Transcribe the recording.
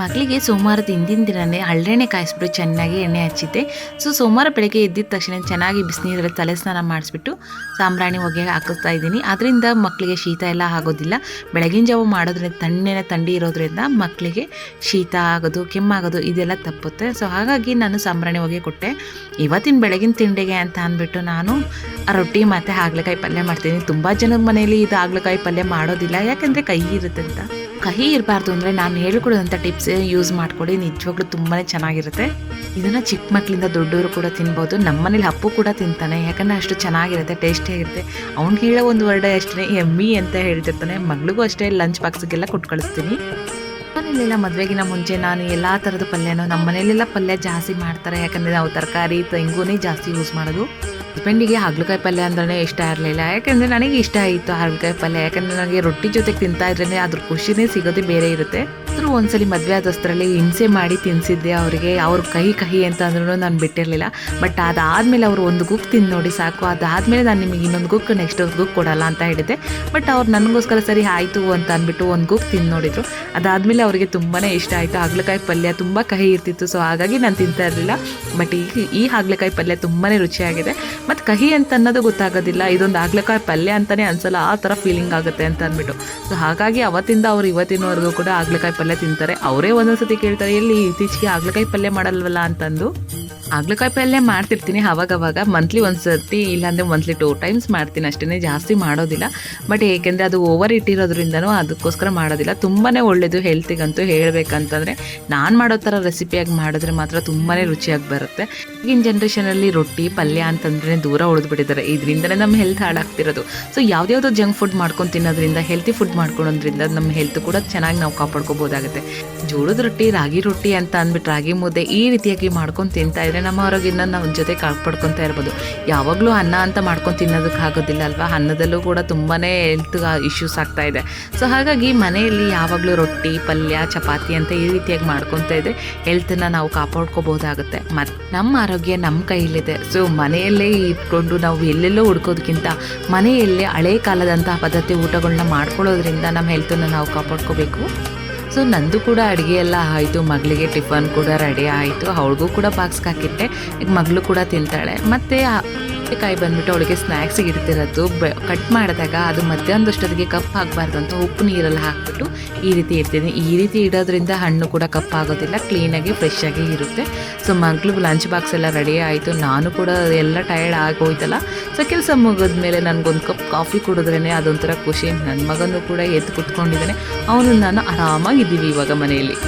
ಮಗಳಿಗೆ ಸೋಮವಾರದ ಹಿಂದಿನ ದಿನವೇ ಹಳ್ಳೆಣ್ಣೆ ಕಾಯಿಸ್ಬಿಟ್ಟು ಚೆನ್ನಾಗಿ ಎಣ್ಣೆ ಹಚ್ಚಿದ್ದೆ. ಸೊ ಸೋಮವಾರ ಬೆಳಗ್ಗೆ ಎದ್ದಿದ ತಕ್ಷಣ ಚೆನ್ನಾಗಿ ಬಿಸಿನೀರಲ್ಲಿ ತಲೆ ಸ್ನಾನ ಮಾಡಿಸ್ಬಿಟ್ಟು ಸಾಂಬ್ರಾಣಿ ಹೊಗೆ ಹಾಕಿಸ್ತಾ ಇದ್ದೀನಿ. ಅದರಿಂದ ಮಕ್ಕಳಿಗೆ ಶೀತ ಎಲ್ಲ ಆಗೋದಿಲ್ಲ. ಬೆಳಗಿನ ಜಾವ ಮಾಡೋದ್ರಿಂದ ತಣ್ಣನೆ ಥಂಡಿ ಇರೋದ್ರಿಂದ ಮಕ್ಕಳಿಗೆ ಶೀತ ಆಗೋದು, ಕೆಮ್ಮಾಗೋದು ಇದೆಲ್ಲ ತಪ್ಪುತ್ತೆ. ಸೊ ಹಾಗಾಗಿ ನಾನು ಸಾಂಬ್ರಾಣಿ ಹೊಗೆ ಕೊಟ್ಟೆ. ಇವತ್ತಿನ ಬೆಳಗಿನ ತಿಂಡಿಗೆ ಅಂತ ಅಂದ್ಬಿಟ್ಟು ನಾನು ರೊಟ್ಟಿ ಮತ್ತು ಹಾಗಲಕಾಯಿ ಪಲ್ಯ ಮಾಡ್ತೀನಿ. ತುಂಬ ಜನದ ಮನೆಯಲ್ಲಿ ಇದು ಹಾಗಲಕಾಯಿ ಪಲ್ಯ ಮಾಡೋದಿಲ್ಲ. ಯಾಕೆಂದರೆ ಕೈ ಇರುತ್ತೆ ಅಂತ ಕಹಿ ಇರಬಾರ್ದು ಅಂದರೆ ನಾನು ಹೇಳ್ಕೊಡೋದಂಥ ಟಿಪ್ಸ್ ಯೂಸ್ ಮಾಡ್ಕೊಳ್ಳಿ ನಿಜವಾಗ್ಲೂ ತುಂಬಾ ಚೆನ್ನಾಗಿರುತ್ತೆ. ಇದನ್ನು ಚಿಕ್ಕ ಮಕ್ಕಳಿಂದ ದೊಡ್ಡವರು ಕೂಡ ತಿನ್ಬೋದು. ನಮ್ಮನೇಲಿ ಅಪ್ಪು ಕೂಡ ತಿಂತಾನೆ. ಯಾಕಂದರೆ ಅಷ್ಟು ಚೆನ್ನಾಗಿರುತ್ತೆ ಟೇಸ್ಟಿಯಾಗಿರುತ್ತೆ ಅವ್ನಿಗೆ ಹೇಳೋ ಒಂದು ವರ್ಡ ಅಷ್ಟೇ, ಎಮ್ಮಿ ಅಂತ ಹೇಳ್ತಿರ್ತಾನೆ. ಮಗಳಿಗೂ ಅಷ್ಟೇ ಲಂಚ್ ಬಾಕ್ಸ್ಗೆಲ್ಲ ಕೊಟ್ಟು ಕಳಿಸ್ತೀನಿ ಮನೇಲೆಲ್ಲ ಮದುವೆಗಿನ ಮುಂಚೆ ನಾನು ಎಲ್ಲ ಥರದ ಪಲ್ಯನೂ ನಮ್ಮ ಮನೆಯಲ್ಲೆಲ್ಲ ಪಲ್ಯ ಜಾಸ್ತಿ ಮಾಡ್ತಾರೆ. ಯಾಕಂದರೆ ನಾವು ತರಕಾರಿ, ತೆಂಗುನೇ ಜಾಸ್ತಿ ಯೂಸ್ ಮಾಡೋದು. ಹಸ್ಬೆಂಡಿಗೆ ಹಾಗಲಕಾಯಿ ಪಲ್ಯ ಅಂದ್ರೆ ಇಷ್ಟ ಇರಲಿಲ್ಲ. ಯಾಕೆಂದರೆ ನನಗೆ ಇಷ್ಟ ಆಯಿತು ಹಾಗಲಕಾಯಿ ಪಲ್ಯ. ಯಾಕಂದರೆ ನನಗೆ ರೊಟ್ಟಿ ಜೊತೆಗೆ ತಿಂತಾ ಇದ್ರೇ ಅದ್ರ ಖುಷಿನೇ ಸಿಗೋದೇ ಬೇರೆ ಇರುತ್ತೆ. ಆದರೂ ಒಂದ್ಸಲಿ ಮದುವೆ ಆದಷ್ಟರಲ್ಲಿ ಹಿಂಸೆ ಮಾಡಿ ತಿನ್ಸಿದ್ದೆ ಅವರಿಗೆ. ಅವ್ರ ಕಹಿ ಕಹಿ ಅಂತ ಅಂದ್ರೂ ನಾನು ಬಿಟ್ಟಿರಲಿಲ್ಲ. ಬಟ್ ಅದಾದಮೇಲೆ ಅವರು ಒಂದು ಗುಕ್ ತಿಂದು ನೋಡಿ ಸಾಕು. ಅದಾದಮೇಲೆ ನಾನು ನಿಮಗೆ ಇನ್ನೊಂದು ಗುಕ್ ನೆಕ್ಸ್ಟ್ ಗುಕ್ ಕೊಡಲ್ಲ ಅಂತ ಹೇಳಿದ್ದೆ. ಬಟ್ ಅವ್ರು ನನಗೋಸ್ಕರ ಸರಿ ಆಯಿತು ಅಂತ ಅಂದ್ಬಿಟ್ಟು ಒಂದು ಗುಕ್ ತಿಂದು ನೋಡಿದ್ರು. ಅದಾದಮೇಲೆ ಅವರಿಗೆ ತುಂಬಾ ಇಷ್ಟ ಆಯಿತು. ಹಾಗಲಕಾಯಿ ಪಲ್ಯ ತುಂಬ ಕಹಿ ಇರ್ತಿತ್ತು. ಸೊ ಹಾಗಾಗಿ ನಾನು ತಿಂತಾ ಇರಲಿಲ್ಲ. ಬಟ್ ಈ ಈ ಹಾಗಲಕಾಯಿ ಪಲ್ಯ ತುಂಬಾ ರುಚಿಯಾಗಿದೆ. ಮತ್ತು ಕಹಿ ಅಂತ ಅನ್ನೋದು ಗೊತ್ತಾಗೋದಿಲ್ಲ. ಇದೊಂದು ಆಗ್ಲಕಾಯಿ ಪಲ್ಯ ಅಂತಲೇ ಅನ್ಸಲ್ಲ. ಆ ಥರ ಫೀಲಿಂಗ್ ಆಗುತ್ತೆ ಅಂತ ಅಂದ್ಬಿಟ್ಟು. ಸೊ ಹಾಗಾಗಿ ಅವತ್ತಿಂದ ಅವ್ರು ಇವತ್ತಿನವರೆಗೂ ಕೂಡ ಆಗ್ಲಕಾಯಿ ಪಲ್ಯ ತಿಂತಾರೆ. ಅವರೇ ಒಂದೊಂದ್ಸತಿ ಕೇಳ್ತಾರೆ, ಎಲ್ಲಿ ಇತ್ತೀಚೆಗೆ ಆಗ್ಲಕಾಯಿ ಪಲ್ಯ ಮಾಡಲ್ವಲ್ಲ? ಅಂತಂದು. ಹಾಗಲಕಾಯಿ ಪಲ್ಯ ಮಾಡ್ತಿರ್ತೀನಿ ಅವಾಗವಾಗ. ಮಂತ್ಲಿ ಒಂದು ಸರ್ತಿ ಇಲ್ಲಾಂದರೆ ಮಂತ್ಲಿ ಟೂ ಟೈಮ್ಸ್ ಮಾಡ್ತೀನಿ. ಅಷ್ಟೇ ಜಾಸ್ತಿ ಮಾಡೋದಿಲ್ಲ. ಬಟ್ ಏಕೆಂದರೆ ಅದು ಓವರ್ ಇಟ್ಟಿರೋದ್ರಿಂದನೂ ಅದಕ್ಕೋಸ್ಕರ ಮಾಡೋದಿಲ್ಲ. ತುಂಬಾ ಒಳ್ಳೆಯದು ಹೆಲ್ತಿಗಂತೂ ಹೇಳಬೇಕಂತಂದರೆ ನಾನು ಮಾಡೋ ಥರ ರೆಸಿಪಿಯಾಗಿ ಮಾಡಿದ್ರೆ ಮಾತ್ರ ತುಂಬಾ ರುಚಿಯಾಗಿ ಬರುತ್ತೆ. ಈಗಿನ ಜನ್ರೇಷನಲ್ಲಿ ರೊಟ್ಟಿ, ಪಲ್ಯ ಅಂತಂದ್ರೆ ದೂರ ಉಳಿದ್ಬಿಟ್ಟಿದ್ದಾರೆ. ಇದರಿಂದನೇ ನಮ್ಮ ಹೆಲ್ತ್ ಹಾಳಾಗ್ತಿರೋದು. ಸೊ ಯಾವುದ್ಯಾವುದೋ ಜಂಕ್ ಫುಡ್ ಮಾಡ್ಕೊಂಡು ತಿನ್ನೋದ್ರಿಂದ ಹೆಲ್ತಿ ಫುಡ್ ಮಾಡ್ಕೊಳೋದ್ರಿಂದ ನಮ್ಮ ಹೆಲ್ತ್ ಕೂಡ ಚೆನ್ನಾಗಿ ನಾವು ಕಾಪಾಡ್ಕೋಬೋದಾಗುತ್ತೆ. ಜೋಳದ ರೊಟ್ಟಿ, ರಾಗಿ ರೊಟ್ಟಿ ಅಂತ ಅಂದ್ಬಿಟ್ಟು ರಾಗಿ ಮುದ್ದೆ ಈ ರೀತಿಯಾಗಿ ಮಾಡ್ಕೊಂಡು ತಿಂತಾ ನಮ್ಮ ಆರೋಗ್ಯನ ನಾವು ಜೊತೆ ಕಾಪಾಡ್ಕೊತಾ ಇರ್ಬೋದು. ಯಾವಾಗಲೂ ಅನ್ನ ಅಂತ ಮಾಡ್ಕೊಂಡು ತಿನ್ನೋದಕ್ಕೆ ಆಗೋದಿಲ್ಲ ಅಲ್ವಾ? ಅನ್ನದಲ್ಲೂ ಕೂಡ ತುಂಬಾ ಹೆಲ್ತ್ ಇಶ್ಯೂಸ್ ಆಗ್ತಾ ಇದೆ. ಸೊ ಹಾಗಾಗಿ ಮನೆಯಲ್ಲಿ ಯಾವಾಗಲೂ ರೊಟ್ಟಿ, ಪಲ್ಯ, ಚಪಾತಿ ಅಂತ ಈ ರೀತಿಯಾಗಿ ಮಾಡ್ಕೊತಾ ಇದ್ರೆ ಹೆಲ್ತನ್ನು ನಾವು ಕಾಪಾಡ್ಕೋಬೋದಾಗುತ್ತೆ. ಮತ್ತು ನಮ್ಮ ಆರೋಗ್ಯ ನಮ್ಮ ಕೈಯಲ್ಲಿದೆ. ಸೊ ಮನೆಯಲ್ಲೇ ಇಟ್ಕೊಂಡು ನಾವು ಎಲ್ಲೆಲ್ಲೋ ಹುಡ್ಕೋದಕ್ಕಿಂತ ಮನೆಯಲ್ಲೇ ಹಳೆ ಕಾಲದಂತಹ ಪದ್ಧತಿ ಊಟಗಳನ್ನ ಮಾಡ್ಕೊಳ್ಳೋದ್ರಿಂದ ನಮ್ಮ ಹೆಲ್ತನ್ನು ನಾವು ಕಾಪಾಡ್ಕೋಬೇಕು. ಸೊ ನಂದು ಕೂಡ ಅಡುಗೆ ಎಲ್ಲ ಆಯಿತು. ಮಗಳಿಗೆ ಟಿಫನ್ ಕೂಡ ರೆಡಿ ಆಯಿತು. ಅವಳಿಗೂ ಕೂಡ ಬಾಕ್ಸ್ಗೆ ಹಾಕಿಟ್ಟೆ ಈಗ ಮಗಳು ಕೂಡ ತಿಂತಾಳೆ. ಮತ್ತು ಕಾಯಿ ಬಂದ್ಬಿಟ್ಟು ಅವಳಿಗೆ ಸ್ನ್ಯಾಕ್ಸಿಗೆ ಇಡ್ತಿರೋದು ಕಟ್ ಮಾಡಿದಾಗ ಅದು ಮಧ್ಯಾಹ್ನದಷ್ಟೊತ್ತಿಗೆ ಕಪ್ ಆಗಬಾರ್ದು ಅಂತ ಉಪ್ಪು ನೀರಲ್ಲಿ ಹಾಕ್ಬಿಟ್ಟು ಈ ರೀತಿ ಇಡ್ತೀನಿ. ಈ ರೀತಿ ಇಡೋದ್ರಿಂದ ಹಣ್ಣು ಕೂಡ ಕಪ್ಪಾಗೋದಿಲ್ಲ ಕ್ಲೀನಾಗಿ ಫ್ರೆಶ್ ಆಗಿ ಇರುತ್ತೆ. ಸೊ ಮಗಳು ಲಂಚ್ ಬಾಕ್ಸ್ ಎಲ್ಲ ರೆಡಿ ಆಯಿತು. ನಾನು ಕೂಡ ಎಲ್ಲ ಟಯರ್ಡ್ ಆಗೋಯ್ತಲ್ಲ. ಸೊ ಕೆಲಸ ಮುಗಿದ್ಮೇಲೆ ನನಗೊಂದು ಕಪ್ ಕಾಫಿ ಕುಡಿದ್ರೇ ಅದೊಂಥರ ಖುಷಿ. ನನ್ನ ಮಗನೂ ಕೂಡ ಎದ್ದು ಕುತ್ಕೊಂಡಿದ್ದಾನೆ. ಅವನು ನಾನು ಆರಾಮಾಗಿದ್ದೀವಿ ಇವಾಗ ಮನೆಯಲ್ಲಿ.